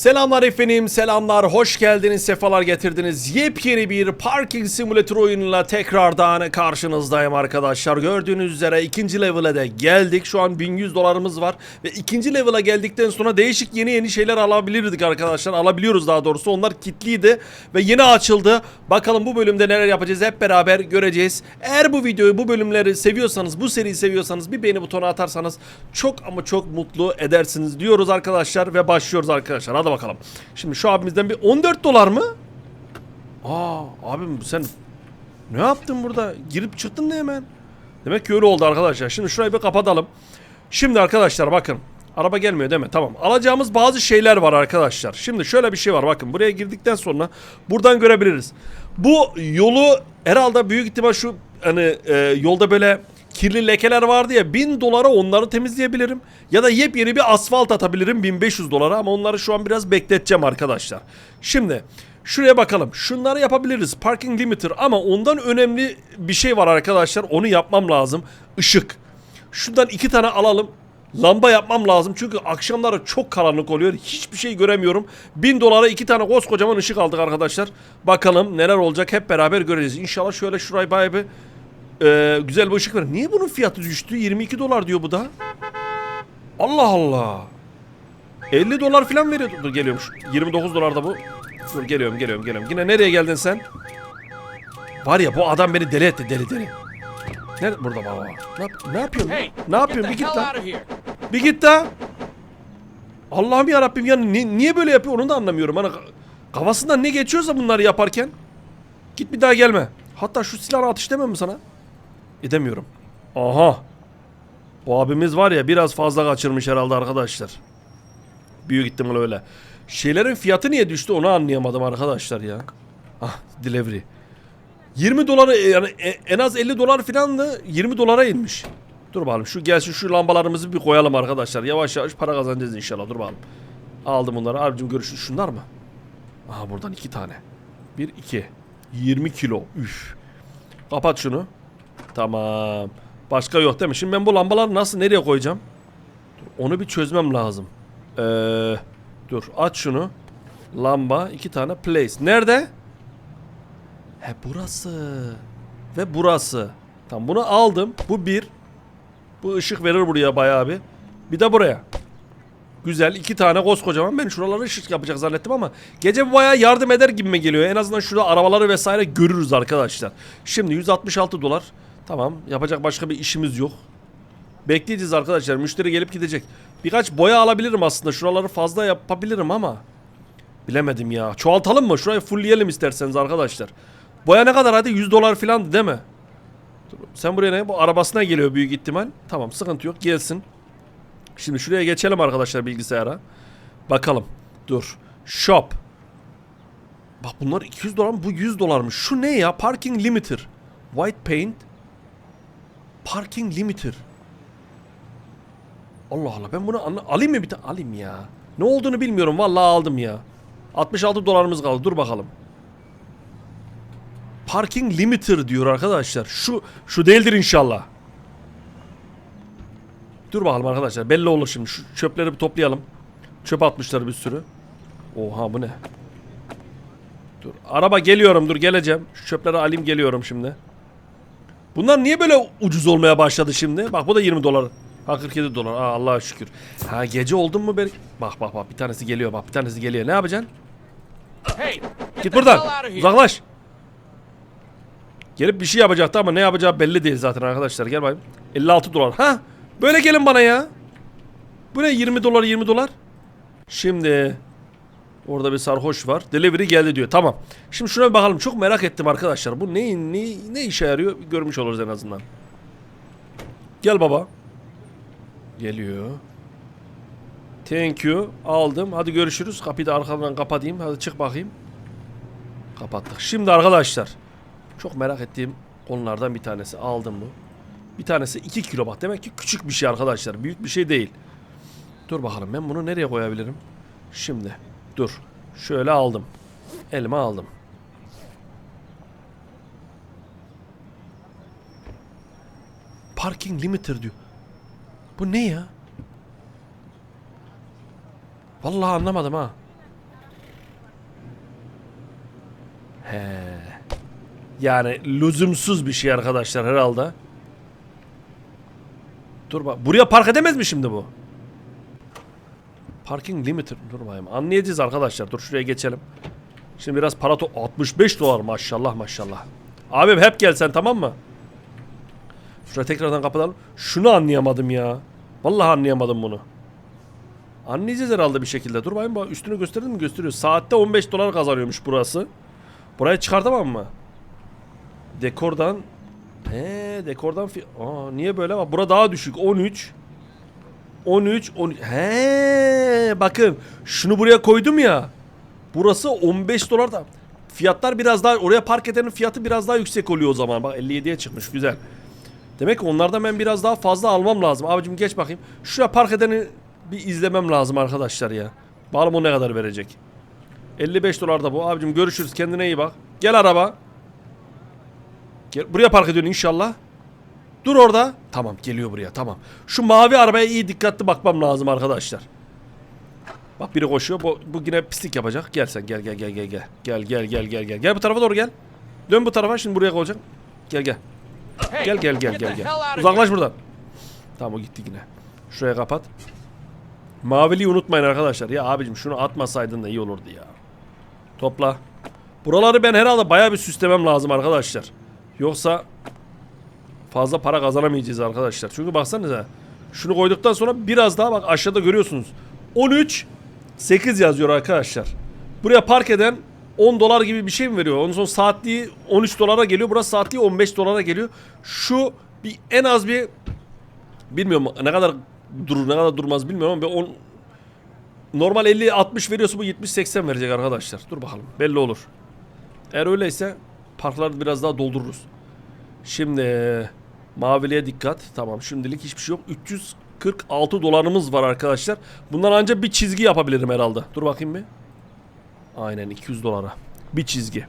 Selamlar efendim, selamlar, hoş geldiniz, sefalar getirdiniz. Yepyeni bir parking simülatör oyunuyla tekrardan karşınızdayım arkadaşlar. Gördüğünüz üzere ikinci level'e de geldik. Şu an 1100 dolarımız var. Ve ikinci level'a geldikten sonra değişik yeni yeni şeyler alabilirdik arkadaşlar. Alabiliyoruz daha doğrusu. Onlar kilitliydi ve yeni açıldı. Bakalım bu bölümde neler yapacağız hep beraber göreceğiz. Eğer bu videoyu, bu bölümleri seviyorsanız, bu seriyi seviyorsanız bir beğeni butonu atarsanız çok ama çok mutlu edersiniz diyoruz arkadaşlar. Ve başlıyoruz arkadaşlar. Hadi bakalım. Şimdi şu abimizden bir 14 dolar mı? Aa abim sen ne yaptın burada? Girip çıktın ne hemen? Demek ki öyle oldu arkadaşlar. Şimdi şurayı bir kapatalım. Şimdi arkadaşlar bakın. Araba gelmiyor değil mi? Tamam. Alacağımız bazı şeyler var arkadaşlar. Şimdi şöyle bir şey var. Bakın buraya girdikten sonra buradan görebiliriz. Bu yolu herhalde büyük ihtimal şu hani e, yolda böyle kirli lekeler vardı ya 1000 dolara onları temizleyebilirim. Ya da yepyeni bir asfalt atabilirim 1500 dolara ama onları şu an biraz bekleteceğim arkadaşlar. Şimdi şuraya bakalım. Şunları yapabiliriz. Parking limiter ama ondan önemli bir şey var arkadaşlar. Onu yapmam lazım. Işık. Şundan iki tane alalım. Lamba yapmam lazım çünkü akşamları çok karanlık oluyor. Hiçbir şey göremiyorum. 1000 dolara iki tane koskocaman ışık aldık arkadaşlar. Bakalım neler olacak hep beraber göreceğiz. İnşallah şöyle şurayı bayağı bir e, güzel bir ışık verir. Niye bunun fiyatı düştü? 22 dolar diyor bu da. Allah Allah. 50 dolar falan veriyor. Dur geliyorum. Şu 29 dolar da bu. Dur geliyorum geliyorum geliyorum. Yine nereye geldin sen? Var ya bu adam beni deli etti deli deli. Ne burada baba? Ne, yap- ne yapıyorsun? Hey, ne yapıyorsun? Bir git lan. Bir git daha. Allah'ım ya Rabbim yani ni- niye böyle yapıyor onu da anlamıyorum. Hani ka- kafasından ne geçiyorsa bunları yaparken git bir daha gelme. Hatta şu silahı atış demem mi sana? Edemiyorum. Aha. Bu abimiz var ya biraz fazla kaçırmış herhalde arkadaşlar. Büyük ihtimal öyle. Şeylerin fiyatı niye düştü onu anlayamadım arkadaşlar ya. Ah delivery. 20 doları yani e- en az 50 dolar filandı 20 dolara inmiş. Dur bakalım şu gelsin şu lambalarımızı bir koyalım arkadaşlar. Yavaş yavaş para kazanacağız inşallah. Dur bakalım. Aldım bunları. Abicim görüşürüz. Şunlar mı? Aha buradan iki tane. Bir iki. 20 kilo. Üf. Kapat şunu. Tamam. Başka yok değil mi? Şimdi ben bu lambaları nasıl nereye koyacağım? Onu bir çözmem lazım. Ee, dur aç şunu. Lamba iki tane place. Nerede? He burası. Ve burası. Tamam bunu aldım. Bu bir. Bu ışık verir buraya bayağı bir. Bir de buraya. Güzel iki tane koskocaman. Ben şuraları ışık yapacak zannettim ama gece bu bayağı yardım eder gibime geliyor. En azından şurada arabaları vesaire görürüz arkadaşlar. Şimdi 166 dolar. Tamam yapacak başka bir işimiz yok. Bekleyeceğiz arkadaşlar. Müşteri gelip gidecek. Birkaç boya alabilirim aslında. Şuraları fazla yapabilirim ama. Bilemedim ya. Çoğaltalım mı? Şurayı fullleyelim isterseniz arkadaşlar. Boya ne kadar hadi 100 dolar filandı değil mi? Dur, Sen buraya ne? Bu arabasına geliyor büyük ihtimal. Tamam sıkıntı yok gelsin. Şimdi şuraya geçelim arkadaşlar bilgisayara. Bakalım. Dur. Shop. Bak bunlar 200 dolar mı? Bu 100 dolarmış. Şu ne ya? Parking limiter. White paint. Parking limiter. Allah Allah ben bunu alayım mı bir tane? Alayım ya. Ne olduğunu bilmiyorum. Vallahi aldım ya. 66 dolarımız kaldı. Dur bakalım. Parking limiter diyor arkadaşlar. Şu şu değildir inşallah. Dur bakalım arkadaşlar. Belli olur şimdi. Şu çöpleri bir toplayalım. Çöp atmışlar bir sürü. Oha bu ne? Dur. Araba geliyorum. Dur geleceğim. Şu çöpleri alayım geliyorum şimdi. Bunlar niye böyle ucuz olmaya başladı şimdi? Bak bu da 20 dolar. Ha 47 dolar. Aa, Allah'a şükür. Ha gece oldun mu belki? Bak bak bak bir tanesi geliyor bak bir tanesi geliyor. Ne yapacaksın? Hey, Git buradan. Uzaklaş. Gelip bir şey yapacaktı ama ne yapacağı belli değil zaten arkadaşlar. Gel bakayım. 56 dolar. Ha? Böyle gelin bana ya. Bu ne 20 dolar 20 dolar? Şimdi orada bir sarhoş var. Delivery geldi diyor. Tamam. Şimdi şuna bir bakalım. Çok merak ettim arkadaşlar. Bu ne ne ne işe yarıyor? Görmüş oluruz en azından. Gel baba. Geliyor. Thank you. Aldım. Hadi görüşürüz. Kapıyı da arkadan kapatayım. Hadi çık bakayım. Kapattık. Şimdi arkadaşlar. Çok merak ettiğim konulardan bir tanesi. Aldım bu. Bir tanesi 2 kilo bak. Demek ki küçük bir şey arkadaşlar. Büyük bir şey değil. Dur bakalım ben bunu nereye koyabilirim? Şimdi. Dur. Şöyle aldım. Elime aldım. Parking limiter diyor. Bu ne ya? Vallahi anlamadım ha. He. Yani lüzumsuz bir şey arkadaşlar herhalde. Dur bak. Buraya park edemez mi şimdi bu? Parking limiter. Dur bakayım. Anlayacağız arkadaşlar. Dur şuraya geçelim. Şimdi biraz para to 65 dolar maşallah maşallah. Abim hep gel sen tamam mı? Şuraya tekrardan kapatalım. Şunu anlayamadım ya. Vallahi anlayamadım bunu. Anlayacağız herhalde bir şekilde. Dur bakayım bak üstünü gösterdin mi? Gösteriyor. Saatte 15 dolar kazanıyormuş burası. Burayı çıkartamam mı? Dekordan He dekordan Aa niye böyle bak bura daha düşük 13 13 13 He bakın şunu buraya koydum ya. Burası 15 dolar da. Fiyatlar biraz daha oraya park edenin fiyatı biraz daha yüksek oluyor o zaman. Bak 57'ye çıkmış güzel. Demek ki onlardan ben biraz daha fazla almam lazım. Abicim geç bakayım. Şuraya park edeni bir izlemem lazım arkadaşlar ya. Bakalım o ne kadar verecek. 55 dolar da bu. Abicim görüşürüz. Kendine iyi bak. Gel araba. Gel, buraya park ediyorsun inşallah. Dur orada. Tamam geliyor buraya tamam. Şu mavi arabaya iyi dikkatli bakmam lazım arkadaşlar. Bak biri koşuyor. Bu, bu yine pislik yapacak. Gel sen gel gel gel gel gel. Gel gel gel gel gel. Gel bu tarafa doğru gel. Dön bu tarafa şimdi buraya koyacak. Gel gel. Gel gel gel gel gel. Uzaklaş buradan. Tamam o gitti yine. Şuraya kapat. Maviliği unutmayın arkadaşlar. Ya abicim şunu atmasaydın da iyi olurdu ya. Topla. Buraları ben herhalde bayağı bir süslemem lazım arkadaşlar. Yoksa fazla para kazanamayacağız arkadaşlar. Çünkü baksanıza. Şunu koyduktan sonra biraz daha bak aşağıda görüyorsunuz. 13 8 yazıyor arkadaşlar. Buraya park eden 10 dolar gibi bir şey mi veriyor? Ondan sonra saatliği 13 dolara geliyor. Burası saatliği 15 dolara geliyor. Şu bir en az bir bilmiyorum ne kadar durur ne kadar durmaz bilmiyorum ama bir on, normal 50 60 veriyorsa bu 70 80 verecek arkadaşlar. Dur bakalım belli olur. Eğer öyleyse parkları biraz daha doldururuz. Şimdi maviliğe dikkat. Tamam şimdilik hiçbir şey yok. 346 dolarımız var arkadaşlar. Bundan ancak bir çizgi yapabilirim herhalde. Dur bakayım bir. Aynen 200 dolara. Bir çizgi.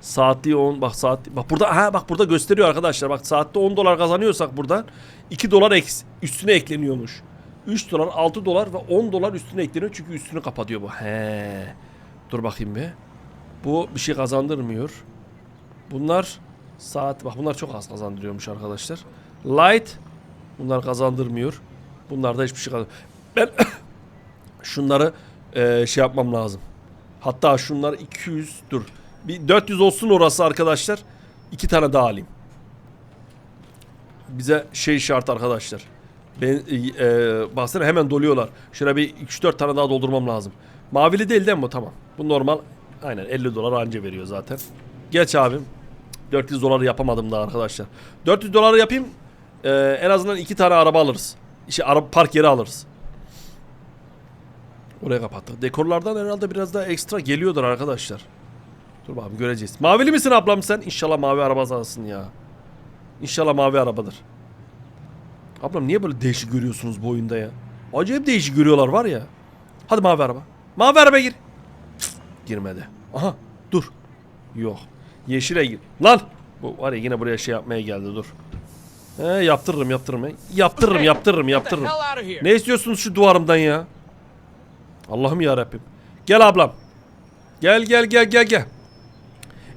Saatliği 10 bak saat bak burada ha bak burada gösteriyor arkadaşlar. Bak saatte 10 dolar kazanıyorsak buradan 2 dolar eks, üstüne ekleniyormuş. 3 dolar 6 dolar ve 10 dolar üstüne ekleniyor çünkü üstünü kapatıyor bu. He. Dur bakayım bir. Bu bir şey kazandırmıyor. Bunlar saat bak bunlar çok az kazandırıyormuş arkadaşlar. Light bunlar kazandırmıyor. Bunlar da hiçbir şey kazandırmıyor. Ben şunları eee, şey yapmam lazım. Hatta şunlar 200 dur. Bir 400 olsun orası arkadaşlar. İki tane daha alayım. Bize şey şart arkadaşlar. Ben e, e, baksana hemen doluyorlar. Şuna bir 3-4 tane daha doldurmam lazım. Mavili değil değil mi? Tamam. Bu normal. Aynen 50 dolar anca veriyor zaten. Geç abim. 400 doları yapamadım daha arkadaşlar. 400 doları yapayım. e, en azından iki tane araba alırız. İşte araba park yeri alırız. Oraya kapattık. Dekorlardan herhalde biraz daha ekstra geliyordur arkadaşlar. Dur bakalım göreceğiz. Mavili misin ablam sen? İnşallah mavi araba alsın ya. İnşallah mavi arabadır. Ablam niye böyle değişik görüyorsunuz bu oyunda ya? Acayip değişik görüyorlar var ya. Hadi mavi araba. Mavi araba gir. Cık, girmedi. Aha dur. Yok. Yeşile gir. Lan. Bu var ya yine buraya şey yapmaya geldi dur. He yaptırırım yaptırırım. Yaptırırım yaptırırım yaptırırım. Ne istiyorsunuz şu duvarımdan ya? Allah'ım ya Rabbim. Gel ablam. Gel gel gel gel gel.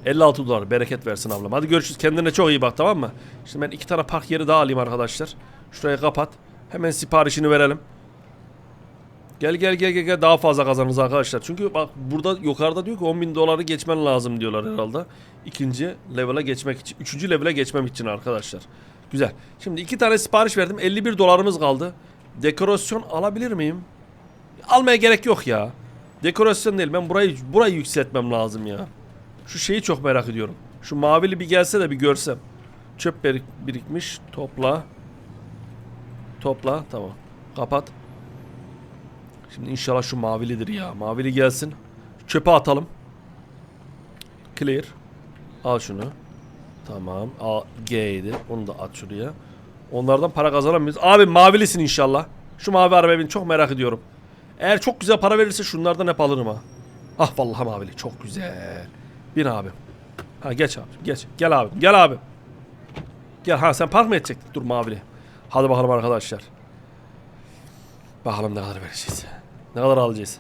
56 dolar bereket versin ablam. Hadi görüşürüz. Kendine çok iyi bak tamam mı? Şimdi ben iki tane park yeri daha alayım arkadaşlar. Şurayı kapat. Hemen siparişini verelim. Gel gel gel gel daha fazla kazanırız arkadaşlar. Çünkü bak burada yukarıda diyor ki 10 bin doları geçmen lazım diyorlar herhalde. İkinci level'a geçmek için. Üçüncü level'a geçmem için arkadaşlar. Güzel. Şimdi iki tane sipariş verdim. 51 dolarımız kaldı. Dekorasyon alabilir miyim? Almaya gerek yok ya. Dekorasyon değil. Ben burayı burayı yükseltmem lazım ya. Şu şeyi çok merak ediyorum. Şu mavili bir gelse de bir görsem. Çöp birik- birikmiş. Topla. Topla. Tamam. Kapat. Şimdi inşallah şu mavilidir ya. Mavili gelsin. Çöpe atalım. Clear. Al şunu. Tamam. A, G'ydi. Onu da at şuraya. Onlardan para kazanamayız. Abi mavilisin inşallah. Şu mavi arabayı ben çok merak ediyorum. Eğer çok güzel para verirse şunlardan hep alırım ha. Ah vallahi mavili çok güzel. Bin abi. Ha geç abi geç. Gel abi gel abi. Gel ha sen park mı edecektin? Dur mavili. Hadi bakalım arkadaşlar. Bakalım ne kadar vereceğiz. Ne kadar alacağız.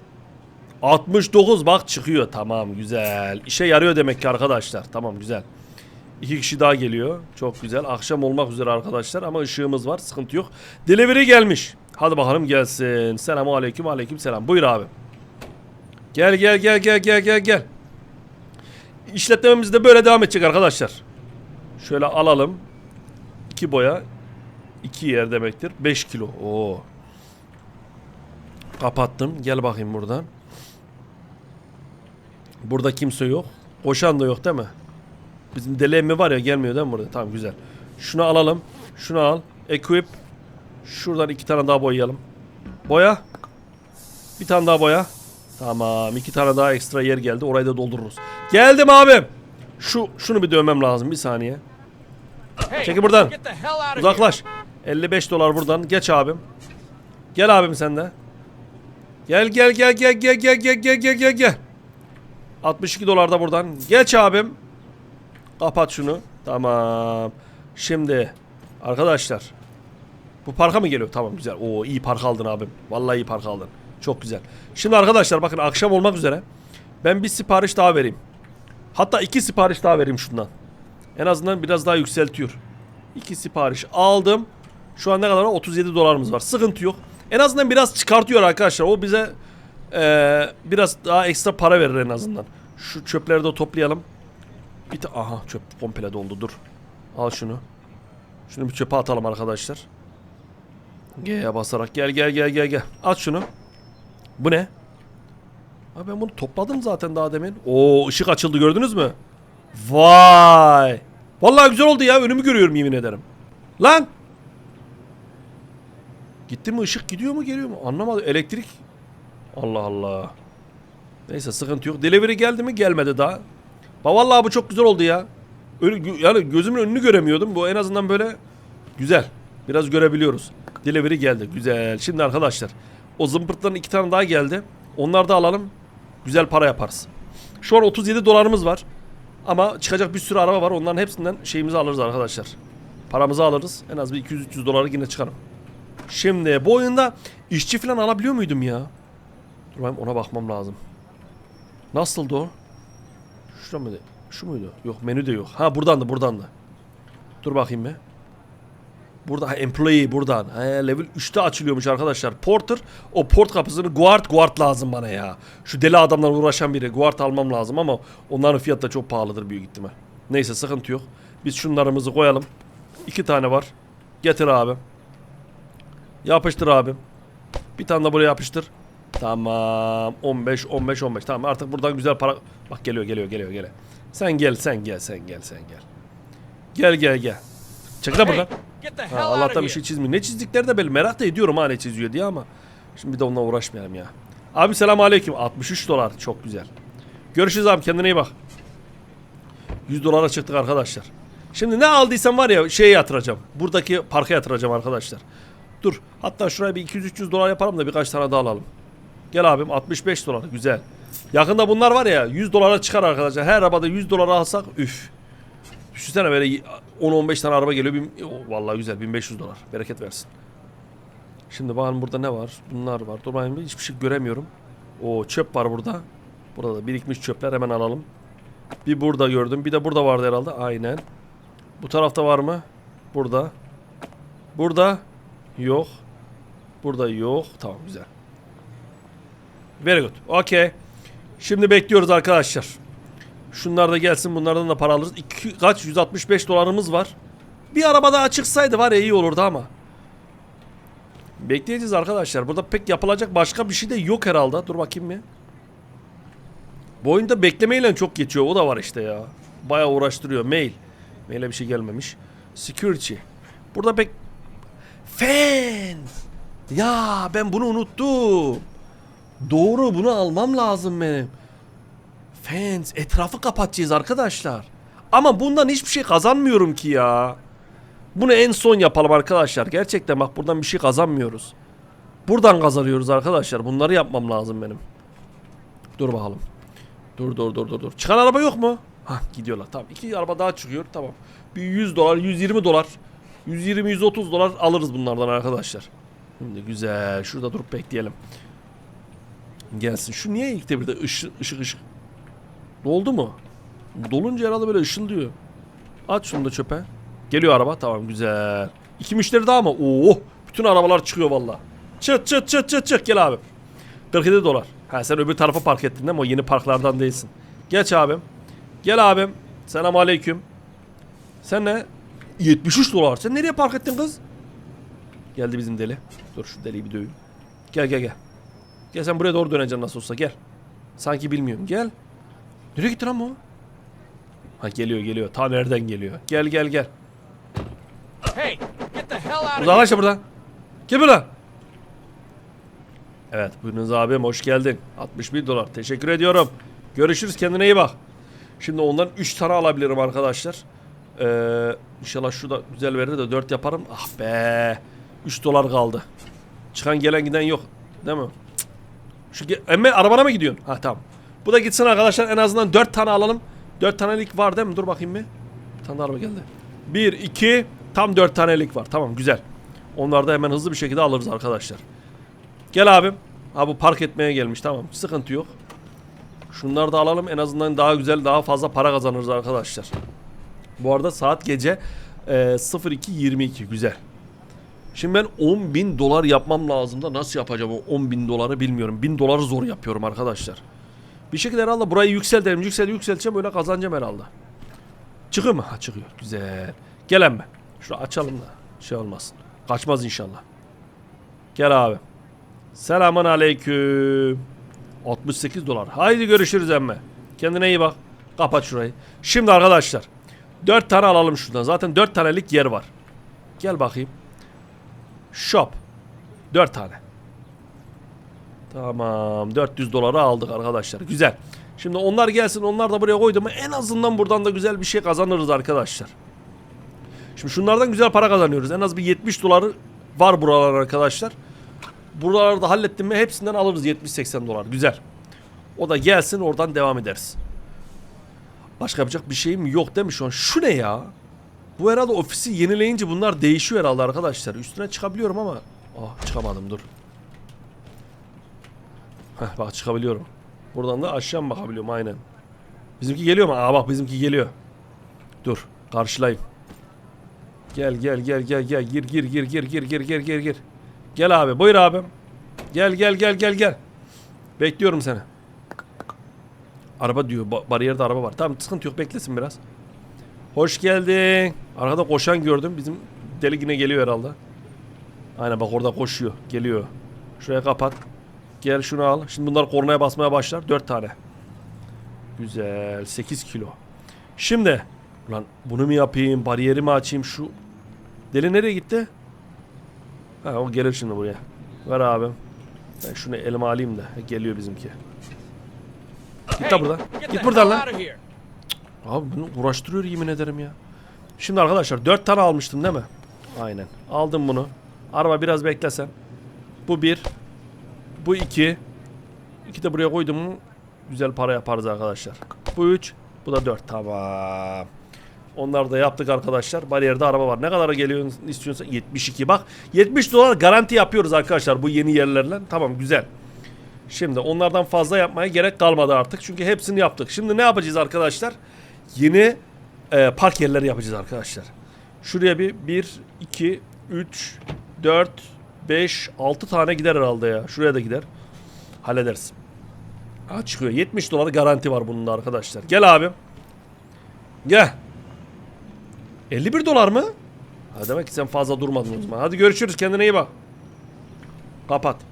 69 bak çıkıyor. Tamam güzel. İşe yarıyor demek ki arkadaşlar. Tamam güzel. İki kişi daha geliyor. Çok güzel. Akşam olmak üzere arkadaşlar ama ışığımız var. Sıkıntı yok. Delivery gelmiş. Hadi bakalım gelsin. Selamun aleyküm aleyküm selam. Buyur abi. Gel gel gel gel gel gel gel. İşletmemiz de böyle devam edecek arkadaşlar. Şöyle alalım. İki boya. iki yer demektir. 5 kilo. Oo. Kapattım. Gel bakayım buradan. Burada kimse yok. Koşan da yok değil mi? Bizim deli emmi var ya gelmiyor değil mi burada? Tamam güzel. Şunu alalım. Şunu al. Equip. Şuradan iki tane daha boyayalım. Boya. Bir tane daha boya. Tamam. iki tane daha ekstra yer geldi. Orayı da doldururuz. Geldim abim. Şu şunu bir dövmem lazım. Bir saniye. Çekil buradan. Uzaklaş. 55 dolar buradan. Geç abim. Gel abim sen de. Gel gel gel gel gel gel gel gel gel gel gel. 62 dolar da buradan. Geç abim. Kapat şunu. Tamam. Şimdi arkadaşlar bu parka mı geliyor? Tamam güzel. Oo iyi park aldın abim. Vallahi iyi park aldın. Çok güzel. Şimdi arkadaşlar bakın akşam olmak üzere. Ben bir sipariş daha vereyim. Hatta iki sipariş daha vereyim şundan. En azından biraz daha yükseltiyor. İki sipariş aldım. Şu an ne kadar var? 37 dolarımız var. Sıkıntı yok. En azından biraz çıkartıyor arkadaşlar. O bize eee, biraz daha ekstra para verir en azından. Şu çöpleri de toplayalım. Bir ta- Aha çöp komple doldu dur. Al şunu. Şunu bir çöpe atalım arkadaşlar. G'ye basarak gel gel gel gel gel. At şunu. Bu ne? Abi ben bunu topladım zaten daha demin. Oo ışık açıldı gördünüz mü? Vay. Vallahi güzel oldu ya. Önümü görüyorum yemin ederim. Lan. Gitti mi ışık gidiyor mu geliyor mu? Anlamadım. Elektrik. Allah Allah. Neyse sıkıntı yok. Delivery geldi mi? Gelmedi daha. Ba vallahi bu çok güzel oldu ya. Öyle, yani gözümün önünü göremiyordum. Bu en azından böyle güzel. Biraz görebiliyoruz. Delivery geldi. Güzel. Şimdi arkadaşlar o zımpırtların iki tane daha geldi. Onları da alalım. Güzel para yaparız. Şu an 37 dolarımız var. Ama çıkacak bir sürü araba var. Onların hepsinden şeyimizi alırız arkadaşlar. Paramızı alırız. En az bir 200-300 doları yine çıkarım. Şimdi bu oyunda işçi falan alabiliyor muydum ya? Dur bakayım ona bakmam lazım. Nasıldı o? Şurada mıydı? Şu muydu? Yok menü de yok. Ha buradan da buradan da. Dur bakayım bir. Burada ha, employee buradan. Ha, level 3'te açılıyormuş arkadaşlar. Porter o port kapısını guard guard lazım bana ya. Şu deli adamlarla uğraşan biri guard almam lazım ama onların fiyatı da çok pahalıdır büyük ihtimal. Neyse sıkıntı yok. Biz şunlarımızı koyalım. İki tane var. Getir abi. Yapıştır abi. Bir tane de buraya yapıştır. Tamam. 15 15 15. Tamam artık buradan güzel para bak geliyor geliyor geliyor geliyor. Sen gel sen gel sen gel sen gel. Gel gel gel. Çek lan Hey, buradan. Ha, Allah'tan bir şey çizmiyor. Ne çizdikleri de belli. Merak da ediyorum ha ne çiziyor diye ama. Şimdi bir de onunla uğraşmayalım ya. Abi selam aleyküm. 63 dolar. Çok güzel. Görüşürüz abi kendine iyi bak. 100 dolara çıktık arkadaşlar. Şimdi ne aldıysam var ya şeye yatıracağım. Buradaki parka yatıracağım arkadaşlar. Dur. Hatta şuraya bir 200-300 dolar yapalım da birkaç tane daha alalım. Gel abim 65 dolar. Güzel. Yakında bunlar var ya 100 dolara çıkar arkadaşlar. Her arabada 100 dolara alsak üf. Düşünsene böyle 10-15 tane araba geliyor. Oh, vallahi güzel 1500 dolar. Bereket versin. Şimdi bakalım burada ne var? Bunlar var. Dur bir hiçbir şey göremiyorum. O çöp var burada. Burada da birikmiş çöpler hemen alalım. Bir burada gördüm. Bir de burada vardı herhalde. Aynen. Bu tarafta var mı? Burada. Burada. Yok. Burada yok. Tamam güzel. Very good. Okay. Şimdi bekliyoruz arkadaşlar. Şunlar da gelsin bunlardan da para alırız. İki, kaç? 165 dolarımız var. Bir araba daha çıksaydı var ya iyi olurdu ama. Bekleyeceğiz arkadaşlar. Burada pek yapılacak başka bir şey de yok herhalde. Dur bakayım bir. Bu oyunda beklemeyle çok geçiyor. O da var işte ya. Bayağı uğraştırıyor. Mail. Maile bir şey gelmemiş. Security. Burada pek... Fans. Ya ben bunu unuttum. Doğru bunu almam lazım benim. Fans etrafı kapatacağız arkadaşlar. Ama bundan hiçbir şey kazanmıyorum ki ya. Bunu en son yapalım arkadaşlar. Gerçekten bak buradan bir şey kazanmıyoruz. Buradan kazanıyoruz arkadaşlar. Bunları yapmam lazım benim. Dur bakalım. Dur dur dur dur dur. Çıkan araba yok mu? Hah gidiyorlar. Tamam. iki araba daha çıkıyor. Tamam. Bir 100 dolar, 120 dolar. 120 130 dolar alırız bunlardan arkadaşlar. Şimdi güzel. Şurada durup bekleyelim. Gelsin. Şu niye ilk de bir de ışık ışık ışık. Doldu mu? Dolunca herhalde böyle ışıldıyor. At şunu da çöpe. Geliyor araba. Tamam güzel. İki müşteri daha mı? Oo, bütün arabalar çıkıyor valla. Çıt çıt çıt çıt çıt gel abi. 47 dolar. Ha sen öbür tarafa park ettin mi? O yeni parklardan değilsin. Geç abim. Gel abim. Selam aleyküm. Sen ne? 73 dolar. Sen nereye park ettin kız? Geldi bizim deli. Dur şu deliyi bir döveyim. Gel gel gel. Gel sen buraya doğru döneceksin nasıl olsa gel. Sanki bilmiyorum. Gel. Nereye gitti lan bu? Ha geliyor geliyor. Ta nereden geliyor? Gel gel gel. Hey, get the hell out of. Uzaklaş da buradan. Gel buradan. Evet buyurunuz abim hoş geldin. 61 dolar. Teşekkür ediyorum. Görüşürüz kendine iyi bak. Şimdi ondan 3 tane alabilirim arkadaşlar. Ee, inşallah şu da güzel verir de 4 yaparım. Ah be. 3 dolar kaldı. Çıkan gelen giden yok. Değil mi? Cık. Şu emme arabana mı gidiyorsun? Ha tamam. Bu da gitsin arkadaşlar en azından 4 tane alalım. 4 tanelik var değil mi? Dur bakayım bir. Bir tane araba geldi. 1, 2, tam 4 tanelik var. Tamam güzel. Onları da hemen hızlı bir şekilde alırız arkadaşlar. Gel abim. Ha bu park etmeye gelmiş tamam. Sıkıntı yok. Şunları da alalım en azından daha güzel daha fazla para kazanırız arkadaşlar. Bu arada saat gece e, 02.22 güzel. Şimdi ben 10 bin dolar yapmam lazım da nasıl yapacağım o 10 bin doları bilmiyorum. 1000 doları zor yapıyorum arkadaşlar. Bir şekilde herhalde burayı yükseltelim yüksel yükselteceğim öyle kazanacağım herhalde. Çıkıyor mu? Ha çıkıyor. Güzel. Gel emme. Şunu açalım da şey olmasın. Kaçmaz inşallah. Gel abi. Selamun aleyküm. 68 dolar. Haydi görüşürüz emme. Kendine iyi bak. Kapat şurayı. Şimdi arkadaşlar. 4 tane alalım şuradan. Zaten 4 tanelik yer var. Gel bakayım. Shop. 4 tane. Tamam. 400 doları aldık arkadaşlar. Güzel. Şimdi onlar gelsin. Onlar da buraya koydum mu en azından buradan da güzel bir şey kazanırız arkadaşlar. Şimdi şunlardan güzel para kazanıyoruz. En az bir 70 doları var buralar arkadaşlar. Buraları da hallettim mi hepsinden alırız 70-80 dolar. Güzel. O da gelsin oradan devam ederiz. Başka yapacak bir şeyim yok değil mi şu an? Şu ne ya? Bu herhalde ofisi yenileyince bunlar değişiyor herhalde arkadaşlar. Üstüne çıkabiliyorum ama... Ah çıkamadım dur. Heh bak çıkabiliyorum. Buradan da aşağı mı bakabiliyorum aynen. Bizimki geliyor mu? Aa bak bizimki geliyor. Dur karşılayayım. Gel gel gel gel gel gir gir gir gir gir gir gir gir gir. Gel abi buyur abim. Gel gel gel gel gel. Bekliyorum seni. Araba diyor ba- bariyerde araba var. Tamam sıkıntı yok beklesin biraz. Hoş geldin. Arkada koşan gördüm. Bizim deli yine geliyor herhalde. Aynen bak orada koşuyor. Geliyor. Şuraya kapat. Gel şunu al. Şimdi bunlar kornaya basmaya başlar. 4 tane. Güzel. 8 kilo. Şimdi. Ulan bunu mu yapayım? Bariyeri mi açayım? Şu Deli nereye gitti? Ha o gelir şimdi buraya. Ver abim. Ben şunu elime alayım da. Geliyor bizimki. Git Hey, lan buradan. Git buradan lan. Abi bunu uğraştırıyor yemin ederim ya. Şimdi arkadaşlar 4 tane almıştım değil mi? Aynen. Aldım bunu. Araba biraz beklesen. Bu bir. Bu iki. İki de buraya koydum mu güzel para yaparız arkadaşlar. Bu üç. Bu da dört. Tamam. Onları da yaptık arkadaşlar. Bariyerde araba var. Ne kadara geliyor istiyorsan 72 bak. 70 dolar garanti yapıyoruz arkadaşlar bu yeni yerlerle. Tamam güzel. Şimdi onlardan fazla yapmaya gerek kalmadı artık. Çünkü hepsini yaptık. Şimdi ne yapacağız arkadaşlar? Yeni e, park yerleri yapacağız arkadaşlar. Şuraya bir 1, 2, 3, 4, 5, 6 tane gider herhalde ya. Şuraya da gider. Hallederiz. Ha çıkıyor. 70 dolar garanti var bunun da arkadaşlar. Gel abim. Gel. 51 dolar mı? Ha demek ki sen fazla durmadın o zaman. Hadi görüşürüz. Kendine iyi bak. Kapat.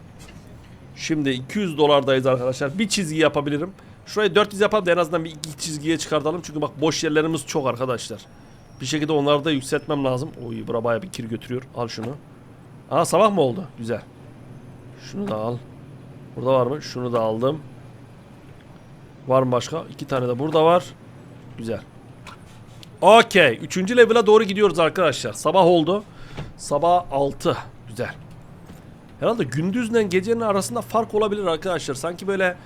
Şimdi 200 dolardayız arkadaşlar. Bir çizgi yapabilirim. Şurayı 400 yapalım da en azından bir iki çizgiye çıkartalım. Çünkü bak boş yerlerimiz çok arkadaşlar. Bir şekilde onları da yükseltmem lazım. Oy bura bayağı bir kir götürüyor. Al şunu. Aa sabah mı oldu? Güzel. Şunu da al. Burada var mı? Şunu da aldım. Var mı başka? İki tane de burada var. Güzel. Okey. Üçüncü level'a doğru gidiyoruz arkadaşlar. Sabah oldu. Sabah 6. Güzel. Herhalde gündüzle gecenin arasında fark olabilir arkadaşlar. Sanki böyle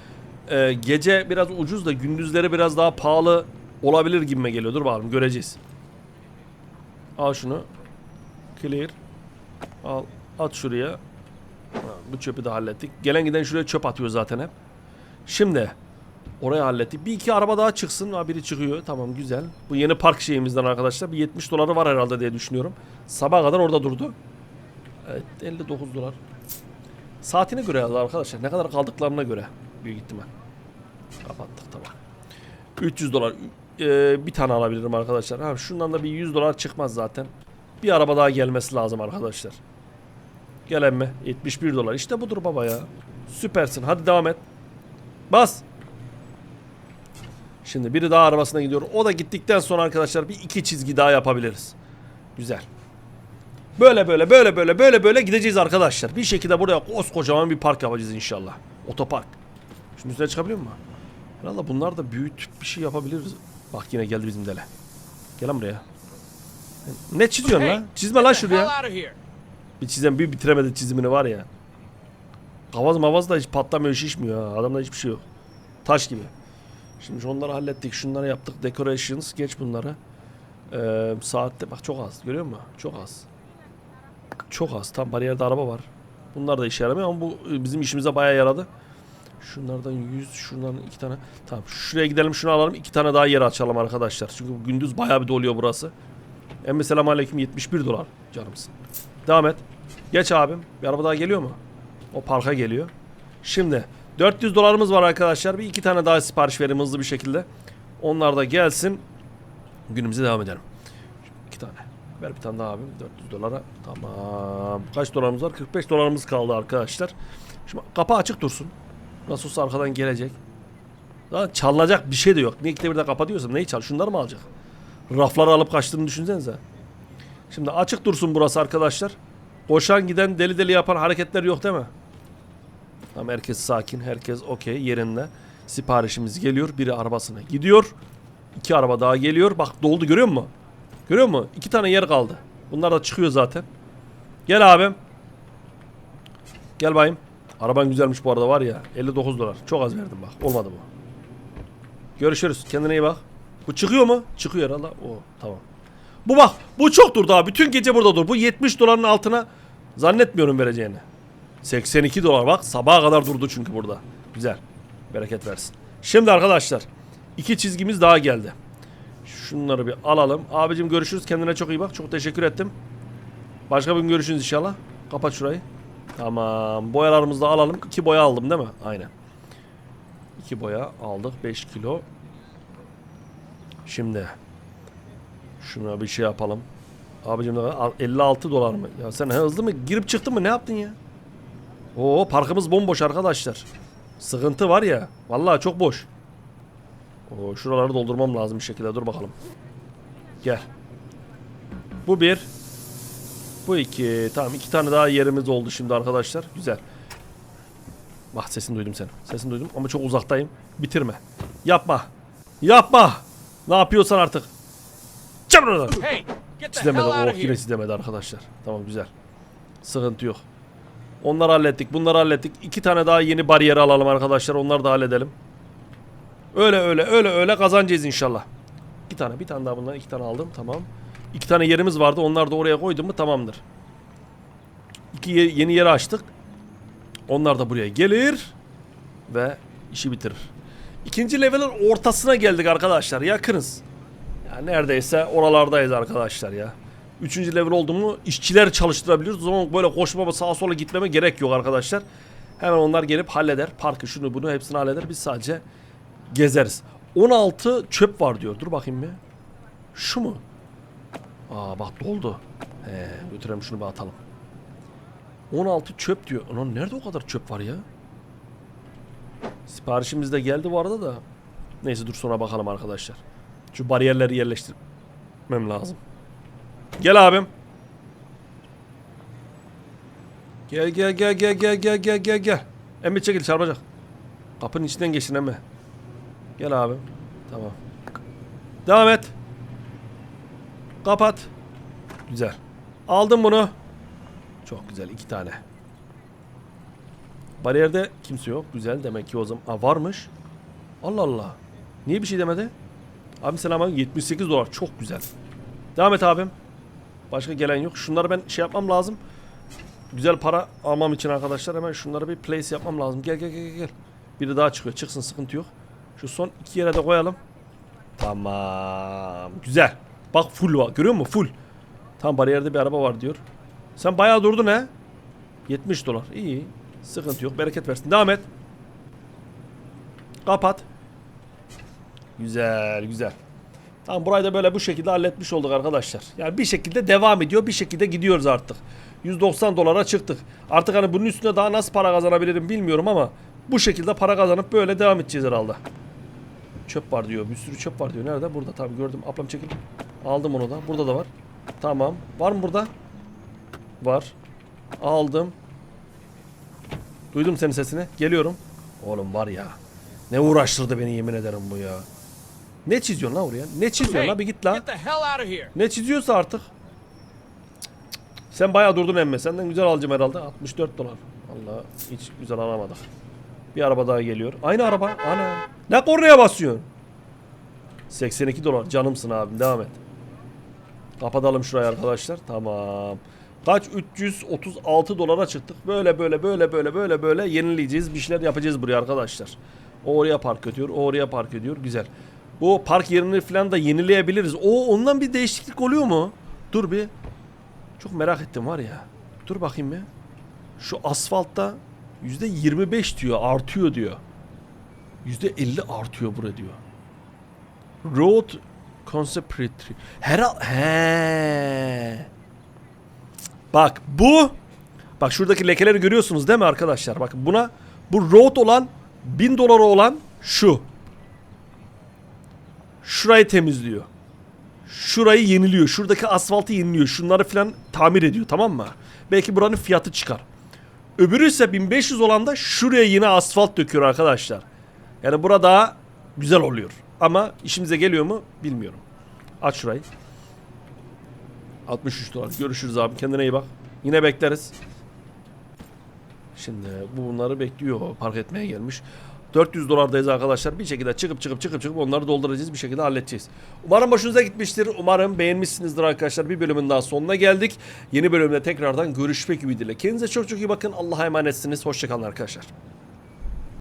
e, gece biraz ucuz da gündüzleri biraz daha pahalı olabilir gibime geliyor. Dur bakalım göreceğiz. Al şunu. Clear. Al. At şuraya. Bu çöpü de hallettik. Gelen giden şuraya çöp atıyor zaten hep. Şimdi orayı hallettik. Bir iki araba daha çıksın. Ha, biri çıkıyor. Tamam güzel. Bu yeni park şeyimizden arkadaşlar. Bir 70 doları var herhalde diye düşünüyorum. Sabah kadar orada durdu. Evet 59 dolar. Saatine göre arkadaşlar. Ne kadar kaldıklarına göre. Büyük ihtimal. Kapattık tamam. 300 dolar. Ee, bir tane alabilirim arkadaşlar. Ha, şundan da bir 100 dolar çıkmaz zaten. Bir araba daha gelmesi lazım arkadaşlar. Gelen mi? 71 dolar. İşte budur baba ya. Süpersin. Hadi devam et. Bas. Şimdi biri daha arabasına gidiyor. O da gittikten sonra arkadaşlar bir iki çizgi daha yapabiliriz. Güzel. Böyle böyle böyle böyle böyle böyle gideceğiz arkadaşlar. Bir şekilde buraya koskocaman bir park yapacağız inşallah. Otopark. Şimdi üstüne çıkabiliyor mu? Herhalde bunlar da büyütüp bir şey yapabiliriz. Bak yine geldi bizim dele. Gel lan buraya. Ne çiziyorsun Hey, lan? Çizme lan şuraya. Bir çizen bir bitiremedi çizimini var ya. Kavaz mavaz da hiç patlamıyor şişmiyor ha. Adamda hiçbir şey yok. Taş gibi. Şimdi onları hallettik. Şunları yaptık. Decorations. Geç bunları. Ee, saatte bak çok az. Görüyor musun? Çok az. Çok az. Tam bariyerde araba var. Bunlar da işe yaramıyor ama bu e, bizim işimize bayağı yaradı. Şunlardan 100, şundan iki tane. Tamam şuraya gidelim şunu alalım. iki tane daha yer açalım arkadaşlar. Çünkü gündüz bayağı bir doluyor burası. Emme selamun aleyküm 71 dolar canımsın. Devam et. Geç abim. Bir araba daha geliyor mu? O parka geliyor. Şimdi 400 dolarımız var arkadaşlar. Bir iki tane daha sipariş verelim hızlı bir şekilde. Onlar da gelsin. Günümüze devam edelim. Ver bir tane daha abim. 400 dolara. Tamam. Kaç dolarımız var? 45 dolarımız kaldı arkadaşlar. Şimdi kapı açık dursun. Nasıl arkadan gelecek. Daha çalınacak bir şey de yok. Niye ikide bir de kapa diyorsam neyi çal? Şunları mı alacak? Rafları alıp kaçtığını düşünsenize. Şimdi açık dursun burası arkadaşlar. Koşan giden deli deli yapan hareketler yok değil mi? Tamam herkes sakin. Herkes okey yerinde. Siparişimiz geliyor. Biri arabasına gidiyor. İki araba daha geliyor. Bak doldu görüyor musun? Görüyor musun? İki tane yer kaldı. Bunlar da çıkıyor zaten. Gel abim. Gel bayım. Araban güzelmiş bu arada var ya. 59 dolar. Çok az verdim bak. Olmadı bu. Görüşürüz. Kendine iyi bak. Bu çıkıyor mu? Çıkıyor herhalde. O tamam. Bu bak. Bu çoktur daha. Bütün gece burada dur. Bu 70 doların altına zannetmiyorum vereceğini. 82 dolar bak. Sabaha kadar durdu çünkü burada. Güzel. Bereket versin. Şimdi arkadaşlar. iki çizgimiz daha geldi. Şunları bir alalım. Abicim görüşürüz. Kendine çok iyi bak. Çok teşekkür ettim. Başka bir gün görüşürüz inşallah. Kapat şurayı. Tamam. Boyalarımızı da alalım. İki boya aldım değil mi? Aynen. İki boya aldık. 5 kilo. Şimdi. Şuna bir şey yapalım. Abicim ne kadar? Al- 56 dolar mı? Ya sen hızlı mı? Girip çıktın mı? Ne yaptın ya? Oo parkımız bomboş arkadaşlar. Sıkıntı var ya. Vallahi çok boş. Oo şuraları doldurmam lazım bir şekilde. Dur bakalım. Gel. Bu bir. Bu iki. Tamam iki tane daha yerimiz oldu şimdi arkadaşlar. Güzel. Bak sesini duydum sen. Sesini duydum ama çok uzaktayım. Bitirme. Yapma. Yapma. Ne yapıyorsan artık. Çabuk oradan. Hey, Çizemedi. Oh yine çizemedi arkadaşlar. Tamam güzel. Sıkıntı yok. Onları hallettik. Bunları hallettik. İki tane daha yeni bariyer alalım arkadaşlar. Onları da halledelim. Öyle öyle öyle öyle kazanacağız inşallah. İki tane bir tane daha bundan iki tane aldım. Tamam. İki tane yerimiz vardı. Onları da oraya koydum mu tamamdır. İki ye- yeni yeri açtık. Onlar da buraya gelir. Ve işi bitirir. İkinci level'in ortasına geldik arkadaşlar. Yakınız. Ya neredeyse oralardayız arkadaşlar ya. Üçüncü level oldu mu işçiler çalıştırabiliyoruz. O zaman böyle koşmama sağa sola gitmeme gerek yok arkadaşlar. Hemen onlar gelip halleder. Parkı şunu bunu hepsini halleder. Biz sadece gezeriz. 16 çöp var diyor. Dur bakayım bir. Şu mu? Aa bak doldu. He götürelim şunu bir atalım. 16 çöp diyor. Lan nerede o kadar çöp var ya? Siparişimiz de geldi bu arada da. Neyse dur sonra bakalım arkadaşlar. Şu bariyerleri yerleştirmem lazım. Gel abim. Gel gel gel gel gel gel gel gel gel. Emmi çekil çarpacak. Kapının içinden geçtin emmi. Gel abim. Tamam. Devam et. Kapat. Güzel. Aldım bunu. Çok güzel iki tane. Bariyerde kimse yok. Güzel demek ki o zaman. Aa, varmış. Allah Allah. Niye bir şey demedi? Abi selam 78 dolar. Çok güzel. Devam et abim. Başka gelen yok. Şunları ben şey yapmam lazım. güzel para almam için arkadaşlar hemen şunları bir place yapmam lazım. Gel gel gel, gel. Biri daha çıkıyor. Çıksın sıkıntı yok. Şu son iki yere de koyalım. Tamam. Güzel. Bak full var. Görüyor musun? Full. Tam bariyerde bir araba var diyor. Sen bayağı durdun he. 70 dolar. İyi. Sıkıntı yok. Bereket versin. Devam et. Kapat. Güzel güzel. Tamam burayı da böyle bu şekilde halletmiş olduk arkadaşlar. Yani bir şekilde devam ediyor. Bir şekilde gidiyoruz artık. 190 dolara çıktık. Artık hani bunun üstüne daha nasıl para kazanabilirim bilmiyorum ama bu şekilde para kazanıp böyle devam edeceğiz herhalde. Çöp var diyor. Bir sürü çöp var diyor. Nerede? Burada tabii gördüm. Ablam çekil. Aldım onu da. Burada da var. Tamam. Var mı burada? Var. Aldım. Duydum senin sesini. Geliyorum. Oğlum var ya. Ne uğraştırdı beni yemin ederim bu ya. Ne çiziyorsun lan oraya? Ne çiziyorsun Hey, lan? Bir git here. Ne çiziyorsa artık. Cık, cık, cık. Sen bayağı durdun emme. Senden güzel alacağım herhalde. 64 dolar. Vallahi hiç güzel alamadık. Bir araba daha geliyor. Aynı araba. Ana. Ne kornaya basıyorsun? 82 dolar. Canımsın abim. Devam et. Kapatalım şurayı arkadaşlar. Tamam. Kaç? 336 dolara çıktık. Böyle böyle böyle böyle böyle böyle yenileyeceğiz. Bir şeyler yapacağız buraya arkadaşlar. O oraya park ediyor. O oraya park ediyor. Güzel. Bu park yerini falan da yenileyebiliriz. O ondan bir değişiklik oluyor mu? Dur bir. Çok merak ettim var ya. Dur bakayım bir. Şu asfaltta %25 diyor. Artıyor diyor. %50 artıyor bura diyor. Road Conceptory. Herhal he. Bak bu Bak şuradaki lekeleri görüyorsunuz değil mi arkadaşlar? Bak buna bu road olan 1000 dolara olan şu. Şurayı temizliyor. Şurayı yeniliyor. Şuradaki asfaltı yeniliyor. Şunları falan tamir ediyor tamam mı? Belki buranın fiyatı çıkar. Öbürü ise 1500 olan da şuraya yine asfalt döküyor arkadaşlar. Yani burada güzel oluyor. Ama işimize geliyor mu bilmiyorum. Aç şurayı. 63 dolar. Görüşürüz abi. Kendine iyi bak. Yine bekleriz. Şimdi bu bunları bekliyor. Park etmeye gelmiş. 400 dolardayız arkadaşlar. Bir şekilde çıkıp çıkıp çıkıp çıkıp onları dolduracağız. Bir şekilde halledeceğiz. Umarım hoşunuza gitmiştir. Umarım beğenmişsinizdir arkadaşlar. Bir bölümün daha sonuna geldik. Yeni bölümde tekrardan görüşmek ümidiyle. Kendinize çok çok iyi bakın. Allah'a emanetsiniz. Hoşçakalın arkadaşlar.